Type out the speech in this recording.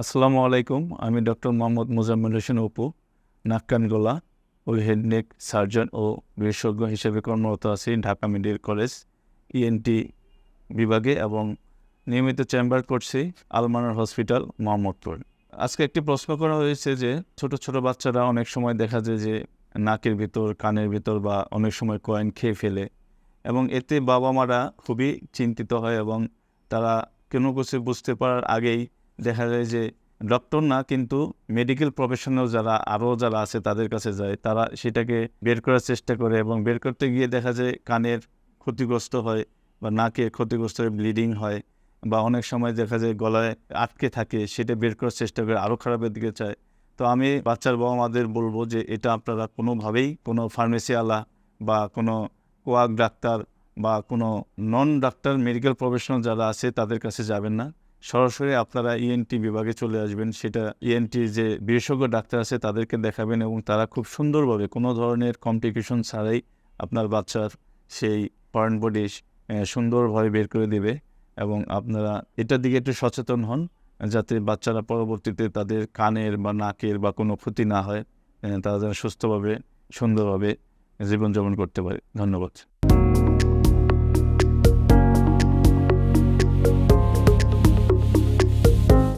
আসসালামু আলাইকুম, আমি ডক্টর মোহাম্মদ মোজাম্মেল হোসেন অপু নাক কান ও হেড নেক সার্জন ও বিশেষজ্ঞ হিসেবে কর্মরত আছি ঢাকা মেডিকেল কলেজ ইএনটি বিভাগে এবং নিয়মিত চেম্বার করছি আলমানার হসপিটাল মোহাম্মদপুর। আজকে একটি প্রশ্ন করা হয়েছে যে, ছোট ছোট বাচ্চারা অনেক সময় দেখা যায় যে, নাকের ভিতর, কানের ভিতর বা অনেক সময় কয়েন খেয়ে ফেলে এবং এতে বাবা মারা খুবই চিন্তিত হয় এবং তারা কোনো কিছু বুঝতে পারার আগেই দেখা যায় যে ডক্টর না, কিন্তু মেডিকেল প্রফেশনাল যারা আরও যারা আছে তাদের কাছে যায়, তারা সেটাকে বের করার চেষ্টা করে এবং বের করতে গিয়ে দেখা যায় কানের ক্ষতিগ্রস্ত হয় বা নাকে ক্ষতিগ্রস্ত হয়ে ব্লিডিং হয় বা অনেক সময় দেখা যায় গলায় আটকে থাকে, সেটা বের করার চেষ্টা করে আরও খারাপের দিকে চায় তো আমি বাচ্চার বাবা মাদের বলব যে এটা আপনারা কোনোভাবেই কোনো ফার্মেসিওয়ালা বা কোনো কোয়াক ডাক্তার বা কোনো নন ডাক্তার মেডিকেল প্রফেশনাল যারা আছে তাদের কাছে যাবেন না। সরাসরি আপনারা ইএনটি বিভাগে চলে আসবেন। সেটা ইএনটি যে বিশেষজ্ঞ ডাক্তার আছে, তাদেরকে দেখাবেন এবং তারা খুব সুন্দরভাবে কোনো ধরনের কমপ্লিকেশন ছাড়াই আপনার বাচ্চার সেই ফরেন বডি সুন্দরভাবে বের করে দেবে এবং আপনারা এটার দিকে একটু সচেতন হন যাতে বাচ্চারা পরবর্তীতে তাদের কানের বা নাকের বা কোনো ক্ষতি না হয় তারা যেন সুস্থভাবে, সুন্দরভাবে জীবনযাপন করতে পারে। ধন্যবাদ।